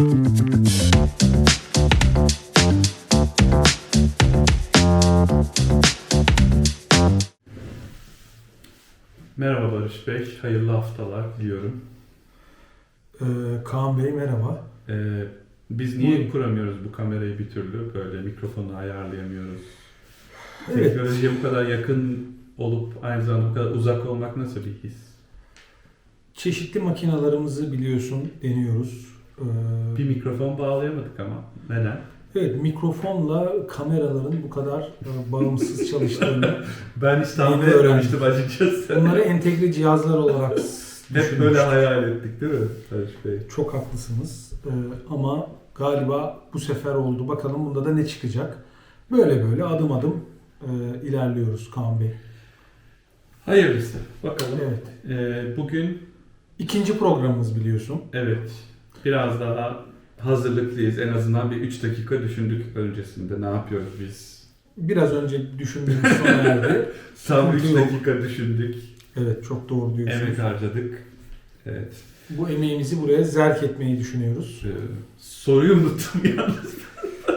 Merhaba Barış Bey, hayırlı haftalar diliyorum. Ee, Kaan Bey merhaba. Ee, biz niye Buyurun. kuramıyoruz bu kamerayı bir türlü? Böyle mikrofonu ayarlayamıyoruz. Evet. Teknolojiye bu kadar yakın olup aynı zamanda bu kadar uzak olmak nasıl bir his? Çeşitli makinalarımızı biliyorsun deniyoruz. Ee, Bir mikrofon bağlayamadık ama. Neden? evet mikrofonla kameraların bu kadar e, bağımsız çalıştığını, Ben hiç tahmin Yeni etmemiştim açıkçası. onları entegre cihazlar olarak Hep böyle hayal ettik değil mi Barış Bey? Çok haklısınız. Ee, ama galiba bu sefer oldu. Bakalım bunda da ne çıkacak. Böyle böyle adım adım e, ilerliyoruz Kaan Bey. Hayırlısı. Bakalım. Evet. Ee, bugün İkinci programımız biliyorsun. evet biraz daha hazırlıklıyız. En azından bir 3 dakika düşündük öncesinde. Ne yapıyoruz biz? Biraz önce düşündüğümüz sona erdi. Tam 3 Sıkıntı yok. dakika düşündük. Evet çok doğru diyorsunuz. Emek harcadık. Evet. Bu emeğimizi buraya zerk etmeyi düşünüyoruz. Ee, soruyu unuttum yalnız.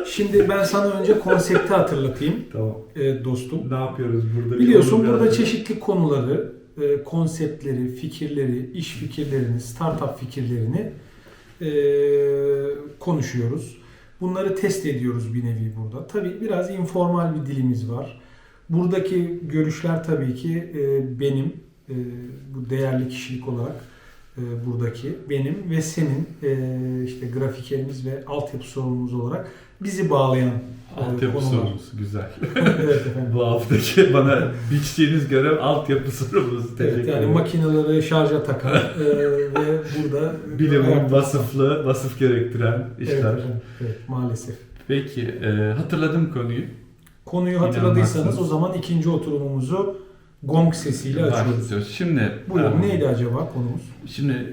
Şimdi ben sana önce konsepti hatırlatayım Tamam. e, dostum. Ne yapıyoruz burada? Biliyorsun burada çeşitli konuları, e, konseptleri, fikirleri, iş fikirlerini, startup fikirlerini e, konuşuyoruz. Bunları test ediyoruz bir nevi burada. Tabii biraz informal bir dilimiz var. Buradaki görüşler tabii ki e, benim, e, bu değerli kişilik olarak buradaki benim ve senin e, işte grafikerimiz ve altyapı sorumlumuz olarak bizi bağlayan e, Altyapı konular. sorumlusu güzel. evet efendim. Bu haftaki bana biçtiğiniz görev altyapı sorumlusu. Teşekkür Evet, yani makineleri şarja takan e, ve burada Bilimin vasıflı, vasıf gerektiren Evet, işler. efendim, evet, maalesef. Peki, e, hatırladım konuyu. Konuyu hatırladıysanız İnanmazsınız. o zaman ikinci oturumumuzu gong sesiyle açıyoruz. Başlıyoruz. Şimdi, Buyurun e, neydi acaba konumuz? Şimdi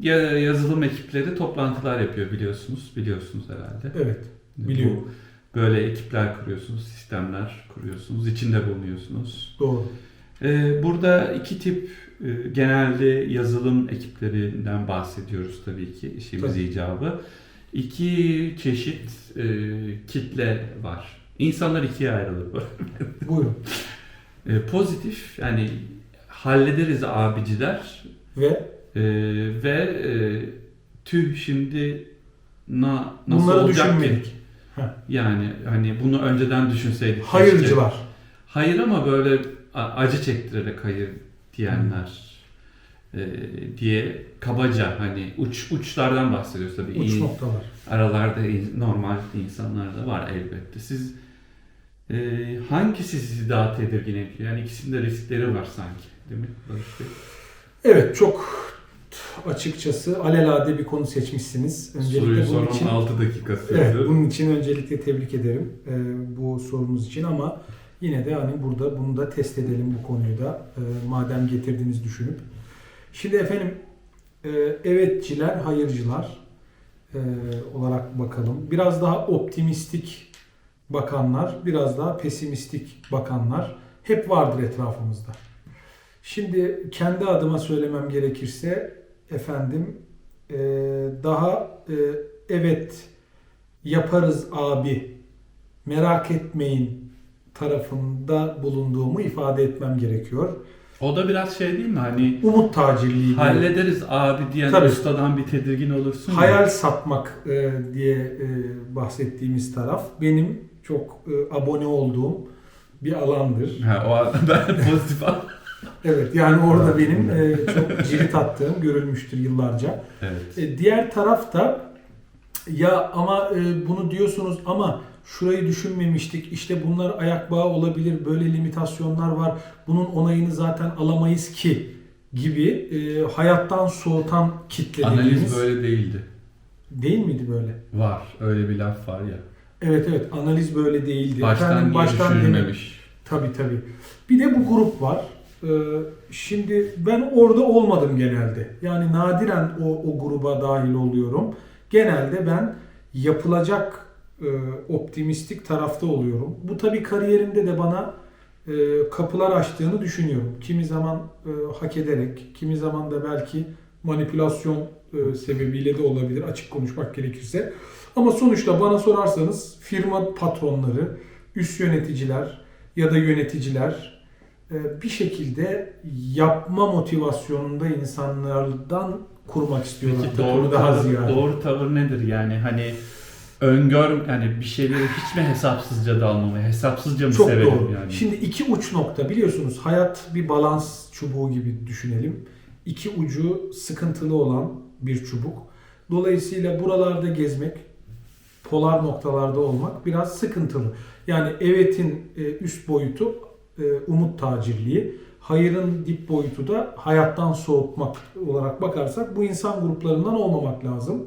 ya yazılım ekipleri toplantılar yapıyor biliyorsunuz. Biliyorsunuz herhalde. Evet, biliyorum. Bu- Böyle ekipler kuruyorsunuz, sistemler kuruyorsunuz, içinde bulunuyorsunuz. Doğru. Ee, burada iki tip e, genelde yazılım ekiplerinden bahsediyoruz tabii ki işimiz Tabii. icabı. İki çeşit e, kitle var. İnsanlar ikiye ayrılır. Buyurun. E, pozitif yani hallederiz abiciler Ve e, ve e, tüh şimdi na, nasıl bunları olacak ki? düşünmedik. Yani hani bunu önceden düşünseydik. keşke. Hayırcılar. Hayır ama böyle a- acı çektirerek hayır diyenler e, diye kabaca hani uç uçlardan bahsediyoruz tabii. Uç İyi, noktalar. aralarda in- normal insanlar da var elbette. Siz e, hangisi sizi daha tedirgin ediyor? Yani ikisinde riskleri var sanki. Değil mi Barış Bey? Evet çok açıkçası alelade bir konu seçmişsiniz. Soruyu Öncelikle bunun son için 6 dakika sürdü. Evet, bunun için öncelikle tebrik ederim e, bu sorunuz için ama yine de hani burada bunu da test edelim bu konuyu da e, madem getirdiğinizi düşünüp. Şimdi efendim e, evetçiler, hayırcılar e, olarak bakalım. Biraz daha optimistik bakanlar, biraz daha pesimistik bakanlar hep vardır etrafımızda. Şimdi kendi adıma söylemem gerekirse efendim e, daha e, evet yaparız abi merak etmeyin tarafında bulunduğumu ifade etmem gerekiyor. O da biraz şey değil mi? Hani Umut tacirliği hallederiz abi diyen Tabii. ustadan bir tedirgin olursun. ya. hayal satmak e, diye e, bahsettiğimiz taraf benim çok e, abone olduğum bir alandır. Ha, o an ben pozitif Evet yani orada benim e, çok cirit attığım görülmüştür yıllarca. Evet. E, diğer tarafta ya ama e, bunu diyorsunuz ama şurayı düşünmemiştik. İşte bunlar ayak bağı olabilir. Böyle limitasyonlar var. Bunun onayını zaten alamayız ki gibi e, hayattan soğutan kitle Analiz dediğimiz böyle değildi. değil miydi böyle? Var. Öyle bir laf var ya. Evet evet analiz böyle değildi. Baştan Efendim, baştan düşünülmemiş? Tabii tabii. Bir de bu grup var. Ee, şimdi ben orada olmadım genelde. Yani nadiren o, o gruba dahil oluyorum. Genelde ben yapılacak e, optimistik tarafta oluyorum. Bu tabii kariyerimde de bana e, kapılar açtığını düşünüyorum. Kimi zaman e, hak ederek, kimi zaman da belki manipülasyon e, sebebiyle de olabilir açık konuşmak gerekirse. Ama sonuçta bana sorarsanız firma patronları, üst yöneticiler ya da yöneticiler e, bir şekilde yapma motivasyonunda insanlardan kurmak istiyorlar. Peki doğru daha tavır, ziyade. doğru tavır nedir yani hani öngör yani bir şeyleri hiç mi hesapsızca dalmamaya, hesapsızca mı Çok sevelim doğru. yani? Şimdi iki uç nokta biliyorsunuz hayat bir balans çubuğu gibi düşünelim. İki ucu sıkıntılı olan bir çubuk. Dolayısıyla buralarda gezmek, polar noktalarda olmak biraz sıkıntılı. Yani evetin e, üst boyutu e, umut tacirliği, hayırın dip boyutu da hayattan soğutmak olarak bakarsak bu insan gruplarından olmamak lazım.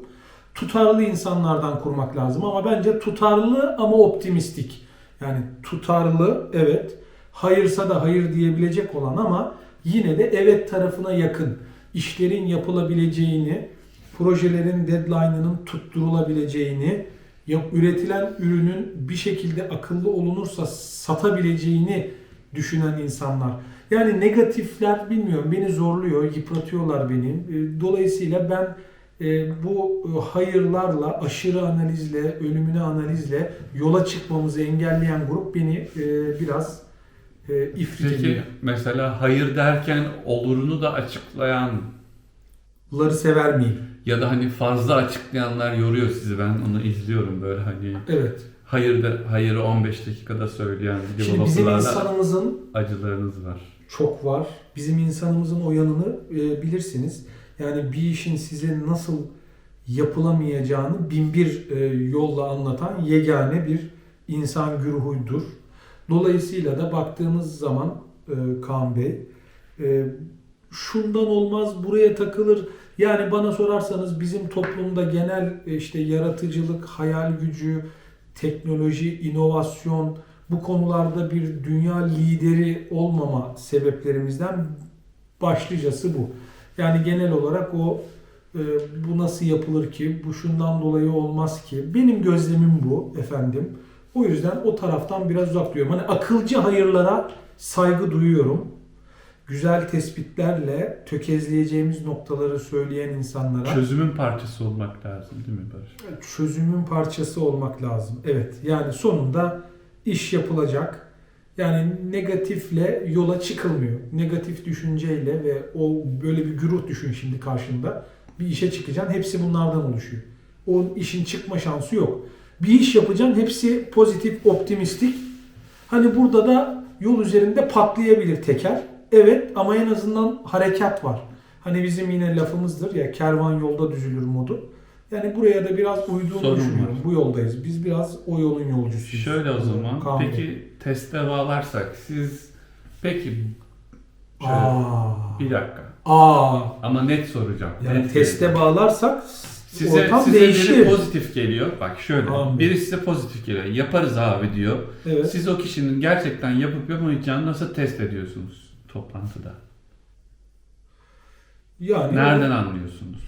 Tutarlı insanlardan kurmak lazım ama bence tutarlı ama optimistik. Yani tutarlı evet, hayırsa da hayır diyebilecek olan ama yine de evet tarafına yakın. işlerin yapılabileceğini, projelerin deadline'ının tutturulabileceğini, üretilen ürünün bir şekilde akıllı olunursa satabileceğini düşünen insanlar. Yani negatifler bilmiyorum beni zorluyor, yıpratıyorlar beni. E, Dolayısıyla ben e, bu e, hayırlarla, aşırı analizle, ölümüne analizle yola çıkmamızı engelleyen grup beni biraz ifrit Peki ediyor. mesela hayır derken olurunu da açıklayan Ları sever miyim? Ya da hani fazla açıklayanlar yoruyor sizi. Ben onu izliyorum böyle hani Evet. hayır da hayırı 15 dakikada söyleyen Şimdi bizim insanımızın acılarınız var. çok var. Bizim insanımızın o yanını e, bilirsiniz. Yani bir işin size nasıl yapılamayacağını bin bir e, yolla anlatan yegane bir insan güruhudur. Dolayısıyla da baktığımız zaman e, Kaan Bey, e, şundan olmaz, buraya takılır. Yani bana sorarsanız bizim toplumda genel e, işte yaratıcılık, hayal gücü, teknoloji, inovasyon bu konularda bir dünya lideri olmama sebeplerimizden başlıcası bu. Yani genel olarak o e, bu nasıl yapılır ki, bu şundan dolayı olmaz ki. Benim gözlemim bu efendim. O yüzden o taraftan biraz uzak duruyorum. Hani akılcı hayırlara saygı duyuyorum. Güzel tespitlerle tökezleyeceğimiz noktaları söyleyen insanlara Çözümün parçası olmak lazım değil mi Barış? çözümün parçası olmak lazım. Evet. Yani sonunda iş yapılacak. Yani negatifle yola çıkılmıyor. Negatif düşünceyle ve o böyle bir güruh düşün şimdi karşında. Bir işe çıkacaksın. Hepsi bunlardan oluşuyor. O işin çıkma şansı yok. Bir iş yapacaksın. Hepsi pozitif, optimistik. Hani burada da yol üzerinde patlayabilir teker. Evet ama en azından harekat var. Hani bizim yine lafımızdır ya kervan yolda düzülür modu. Yani buraya da biraz uyduğunu Sorun düşünüyorum. var. Bu yoldayız. Biz biraz o yolun yolcusuyuz. Şöyle o zaman. Kaan Bey. peki teste bağlarsak siz peki şöyle, Aa. bir dakika Aa. ama net soracağım. Yani net teste soracağım. bağlarsak size, ortam size değişir. biri pozitif geliyor. Bak şöyle Tamam. biri size pozitif geliyor. Yaparız abi diyor. evet. Siz o kişinin gerçekten yapıp yapamayacağını nasıl test ediyorsunuz toplantıda? Yani Nereden anlıyorsunuz?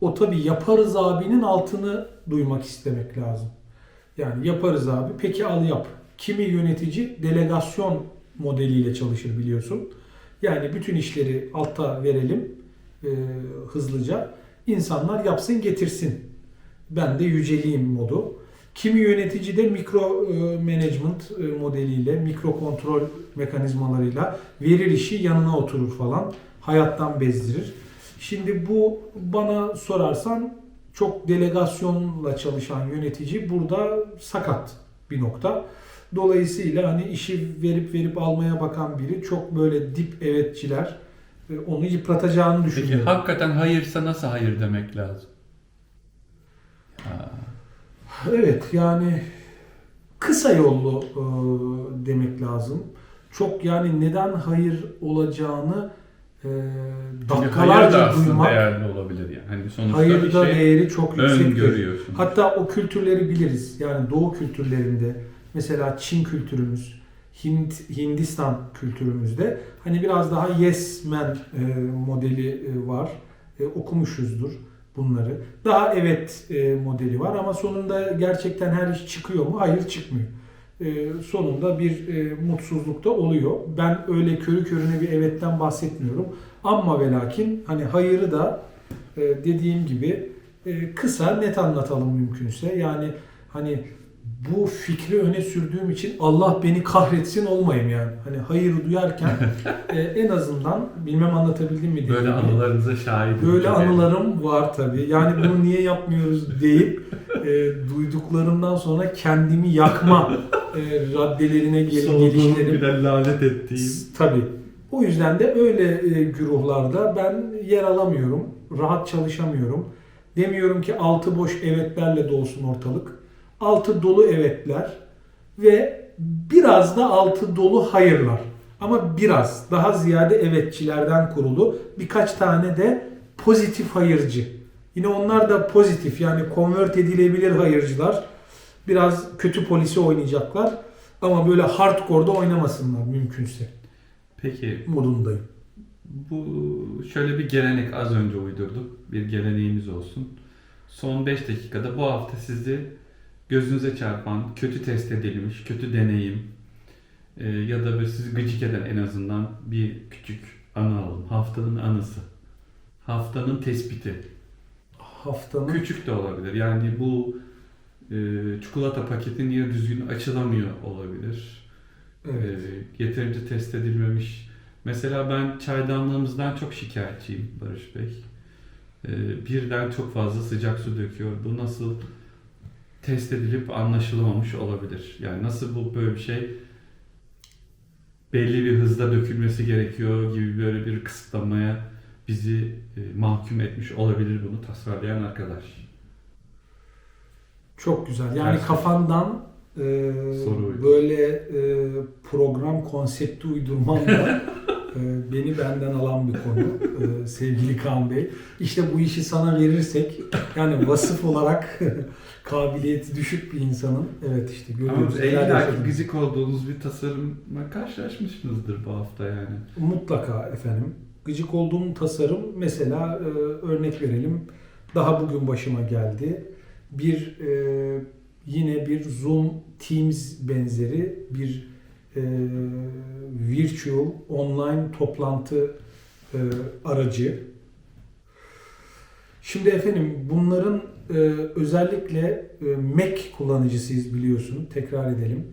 o tabii yaparız abinin altını duymak istemek lazım. Yani yaparız abi. Peki al yap. Kimi yönetici delegasyon modeliyle çalışır biliyorsun. Yani bütün işleri alta verelim e, hızlıca. İnsanlar yapsın getirsin. Ben de yüceleyim modu. Kimi yönetici de mikro e, management e, modeliyle, mikro kontrol mekanizmalarıyla verir işi yanına oturur falan. Hayattan bezdirir. Şimdi bu bana sorarsan çok delegasyonla çalışan yönetici burada sakat bir nokta. Dolayısıyla hani işi verip verip almaya bakan biri çok böyle dip evetçiler e, onu yıpratacağını Peki düşünüyorum. hakikaten hayırsa nasıl hayır demek lazım? Ya, Evet yani kısa yollu e, demek lazım. Çok yani neden hayır olacağını e, çünkü hayır da dakikalarca duymak. değerli olabilir yani. Hani sonuçta Hayır da şey değeri çok yüksek. öngörüyorsun. Hatta o kültürleri biliriz. Yani Doğu kültürlerinde mesela Çin kültürümüz, Hint, Hindistan kültürümüzde hani biraz daha yes man e, modeli e, var. E, okumuşuzdur bunları. Daha evet e, modeli var ama sonunda gerçekten her iş çıkıyor mu? Hayır çıkmıyor. E, sonunda bir e, mutsuzluk da oluyor. Ben öyle körü körüne bir evetten bahsetmiyorum. Ama ve lakin hani hayırı da e, dediğim gibi e, kısa net anlatalım mümkünse. Yani hani bu fikri öne sürdüğüm için Allah beni kahretsin olmayayım yani. Hani hayırı duyarken e, en azından bilmem anlatabildim mi? Böyle dediğimi. anılarınıza şahidim. Böyle Çok anılarım var tabii. Yani bunu niye yapmıyoruz deyip e, duyduklarımdan sonra kendimi yakma e, raddelerine gel- gelişlerim. güne lanet ettiğim. Tabii. O yüzden de öyle e, güruhlarda ben yer alamıyorum. Rahat çalışamıyorum. Demiyorum ki altı boş evetlerle dolsun ortalık. Altı dolu evetler ve biraz da altı dolu hayırlar. Ama biraz daha ziyade evetçilerden kurulu birkaç tane de pozitif hayırcı. Yine onlar da pozitif yani convert edilebilir hayırcılar. Biraz kötü polisi oynayacaklar ama böyle hardcore'da oynamasınlar mümkünse Peki modundayım. bu şöyle bir gelenek az önce uydurduk. Bir geleneğimiz olsun. Son 5 dakikada bu hafta sizi gözünüze çarpan, kötü test edilmiş, kötü deneyim e, ya da böyle sizi gıcık eden en azından bir küçük anı alalım. Haftanın anısı. Haftanın tespiti. Haftanın Küçük de olabilir. Yani bu e, çikolata paketi niye düzgün açılamıyor olabilir. evet. E, yeterince test edilmemiş. Mesela ben çaydanlığımızdan çok şikayetçiyim Barış Bey. E, birden çok fazla sıcak su döküyor. Bu nasıl test edilip anlaşılamamış olabilir? Yani nasıl bu böyle bir şey belli bir hızda dökülmesi gerekiyor gibi böyle bir kısıtlamaya bizi e, mahkum etmiş olabilir bunu tasarlayan arkadaş. Çok güzel. Yani Ters. kafandan e, Soru böyle e, program konsepti uydurman da beni benden alan bir konu e, sevgili Kaan Bey. İşte bu işi sana verirsek yani vasıf olarak kabiliyeti düşük bir insanın evet işte görüyoruz. Ama neler illa ki yaşadığımızı. gıcık olduğunuz bir tasarımla karşılaşmışsınızdır bu hafta yani. Mutlaka efendim. Gıcık olduğum tasarım mesela e, örnek verelim. Daha bugün başıma geldi. Bir e, yine bir Zoom Teams benzeri bir e, virtual online toplantı e, aracı. Şimdi efendim bunların e, özellikle e, Mac kullanıcısıyız biliyorsun. Tekrar edelim.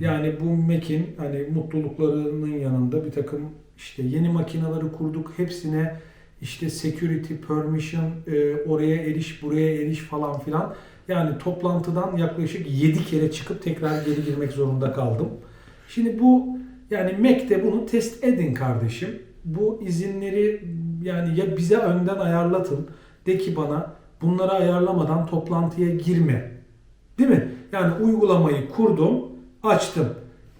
Yani bu Mac'in hani mutluluklarının yanında bir takım işte yeni makineleri kurduk. Hepsine işte security, permission, e, oraya eriş, buraya eriş falan filan. Yani toplantıdan yaklaşık 7 kere çıkıp tekrar geri girmek zorunda kaldım. Şimdi bu yani Mac'te bunu test edin kardeşim. Bu izinleri yani ya bize önden ayarlatın. De ki bana bunları ayarlamadan toplantıya girme. Değil mi? Yani uygulamayı kurdum, açtım.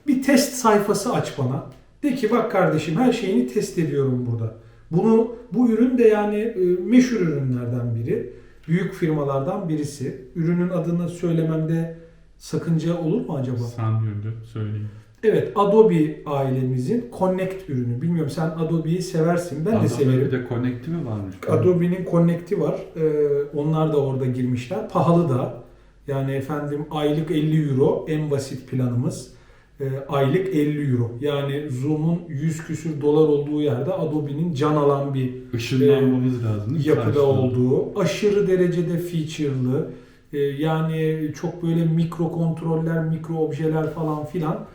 Bir test sayfası aç bana. De ki bak kardeşim her şeyini test ediyorum burada. Bunu bu ürün de yani e, meşhur ürünlerden biri. Büyük firmalardan birisi. Ürünün adını söylememde sakınca olur mu acaba? Sanmıyorum söyleyeyim. Evet, Adobe ailemizin Connect ürünü. Bilmiyorum sen Adobe'yi seversin. Ben de Adobe severim. Bir de Connect'i mi varmış? Adobe'nin Connect'i var. Ee, onlar da orada girmişler. Pahalı da. Yani efendim aylık 50 euro en basit planımız. Ee, aylık 50 euro. Yani Zoom'un 100 küsür dolar olduğu yerde Adobe'nin can alan bir Işınlanmamız lazım. değil mi? yapıda Karşılığı. olduğu, aşırı derecede feature'lı, e, yani çok böyle mikro kontroller, mikro objeler falan filan.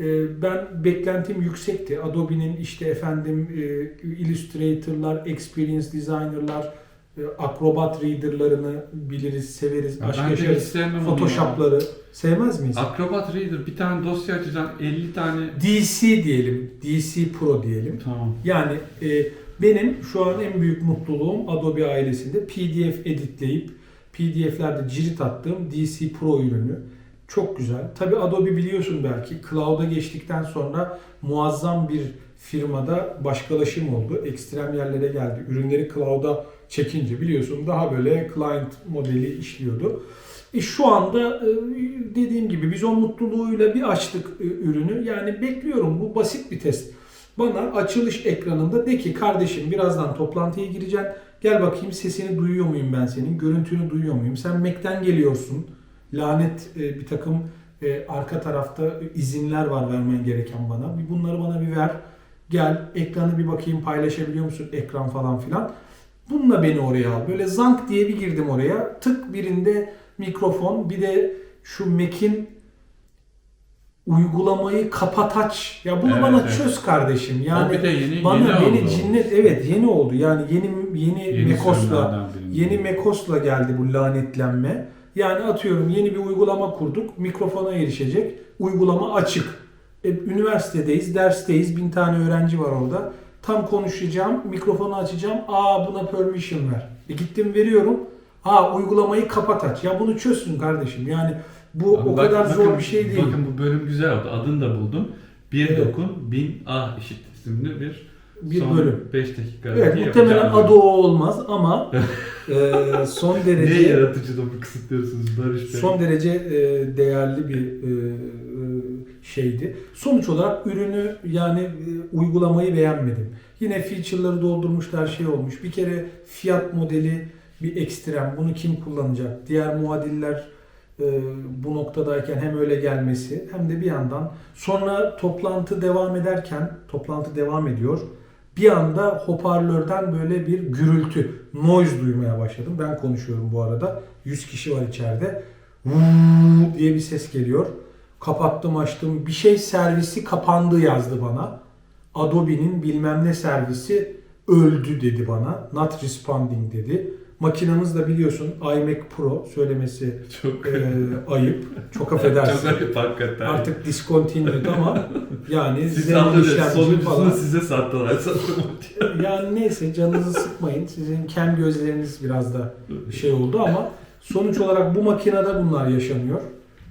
E, Ben beklentim yüksekti. Adobe'nin işte efendim e, Illustrator'lar, Experience Designer'lar, e, Acrobat Reader'larını biliriz, severiz, Ya aşk yaşarız. ya. Photoshop'ları sevmez miyiz? Acrobat Reader bir tane dosya açacaksın 50 tane. DC diyelim, DC Pro diyelim. Tamam. Yani e, benim şu an en büyük mutluluğum Adobe ailesinde PDF editleyip PDF'lerde cirit attığım DC Pro ürünü. Çok güzel. Tabi Adobe biliyorsun belki cloud'a geçtikten sonra muazzam bir firmada başkalaşım oldu. Ekstrem yerlere geldi. Ürünleri cloud'a çekince biliyorsun daha böyle client modeli işliyordu. E şu anda e, dediğim gibi biz o mutluluğuyla bir açtık e, ürünü. Yani bekliyorum bu basit bir test. Bana açılış ekranında de ki kardeşim birazdan toplantıya gireceksin. Gel bakayım sesini duyuyor muyum ben senin? Görüntünü duyuyor muyum? Sen Mac'ten geliyorsun. Lanet e, bir takım e, arka tarafta izinler var vermen gereken bana. Bir bunları bana bir ver. Gel ekranı bir bakayım paylaşabiliyor musun ekran falan filan. Bununla beni oraya al. Böyle zank diye bir girdim oraya. Tık birinde mikrofon bir de şu Mac'in uygulamayı kapat aç. Ya bunu Evet, bana evet. çöz kardeşim. o Yani bir de yeni, bana yeni beni oldu. cinnet evet yeni oldu. Yani yeni yeni, Yeni Mekos'la. Yeni Mekos'la geldi bu lanetlenme. Yani atıyorum yeni bir uygulama kurduk. Mikrofona erişecek. Uygulama açık. E, üniversitedeyiz, dersteyiz. Bin tane öğrenci var orada. Tam konuşacağım, mikrofonu açacağım. Aa buna permission ver. E, gittim veriyorum. Aa uygulamayı kapat aç. Ya bunu çözsün kardeşim. Yani bu Abi o bak- kadar zor bakın- bir şey değil. Bakın bu bölüm güzel oldu. Adını da buldum. Bir Evet. dokun bin ah işit isimli bir, Bir son bölüm. 5 dakika. Evet muhtemelen adı o olmaz ama e, son Niye derece yaratıcılığı kısıtlıyorsunuz Barış Bey? Son derece e, değerli bir e, e, şeydi. Sonuç olarak ürünü yani e, uygulamayı beğenmedim. Yine feature'ları doldurmuşlar şey olmuş. Bir kere fiyat modeli bir ekstrem. Bunu kim kullanacak? Diğer muadiller e, bu noktadayken hem öyle gelmesi hem de bir yandan sonra toplantı devam ederken toplantı devam ediyor. Bir anda hoparlörden böyle bir gürültü, noise duymaya başladım. Ben konuşuyorum bu arada. 100 kişi var içeride. Vuuu diye bir ses geliyor. Kapattım açtım. Bir şey servisi kapandı yazdı bana. Adobe'nin bilmem ne servisi öldü dedi bana. Not responding dedi. Makinamız da biliyorsun iMac Pro söylemesi Çok e, ayıp. Çok affedersin. Çok ayıp hakikaten. Artık discontinued ama yani siz aldınız. işlemci falan. size sattılar. Yani neyse canınızı sıkmayın. Sizin kem gözleriniz biraz da şey oldu ama sonuç olarak bu makinede bunlar yaşanıyor.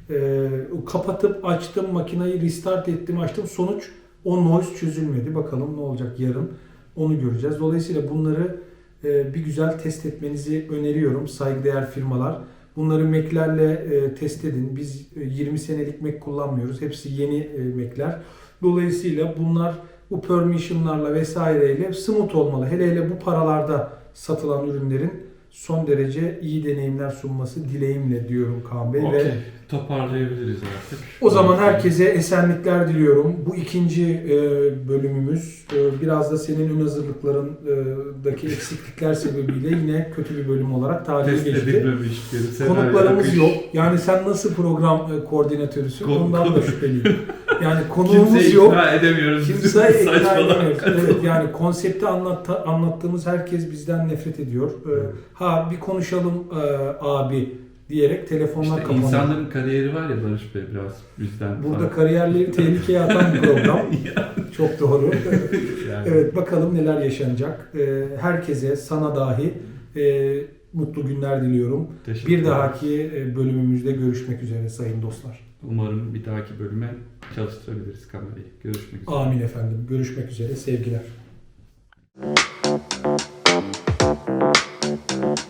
Ee, kapatıp açtım makineyi restart ettim açtım sonuç o noise çözülmedi. Bakalım ne olacak yarın onu göreceğiz. Dolayısıyla bunları e, bir güzel test etmenizi öneriyorum saygıdeğer firmalar. Bunları Mac'lerle e, test edin. Biz e, 20 senelik Mac kullanmıyoruz. Hepsi yeni e, Mac'ler. Dolayısıyla bunlar bu permission'larla vesaireyle smooth olmalı. Hele hele bu paralarda satılan ürünlerin son derece iyi deneyimler sunması dileğimle diyorum Kaan Bey ve Okey. Toparlayabiliriz artık. o zaman herkese esenlikler diliyorum. Bu ikinci e, bölümümüz e, biraz da senin ön hazırlıklarındaki eksiklikler sebebiyle yine kötü bir bölüm olarak tarihe geçti. Konuklarımız yok. Yani sen nasıl program e, koordinatörüsün? Kon- Ondan da konu- şüpheliyim. Yani konuğumuz Kimseyi yok. ikna edemiyoruz. Kimse ikna edemiyoruz. Evet, yani konsepti anlattığımız herkes bizden nefret ediyor. Ha bir konuşalım abi diyerek telefonlar işte kapanıyor. İnsanların kariyeri var ya Barış Bey biraz bizden. Burada farklı. kariyerleri tehlikeye atan bir program. Çok doğru. Evet bakalım neler yaşanacak. Ee, herkese sana dahi e, mutlu günler diliyorum. Bir dahaki e, bölümümüzde görüşmek üzere sayın dostlar. Umarım bir dahaki bölüme çalıştırabiliriz kamerayı. Görüşmek üzere. Amin efendim. Görüşmek üzere. Sevgiler. Thank you.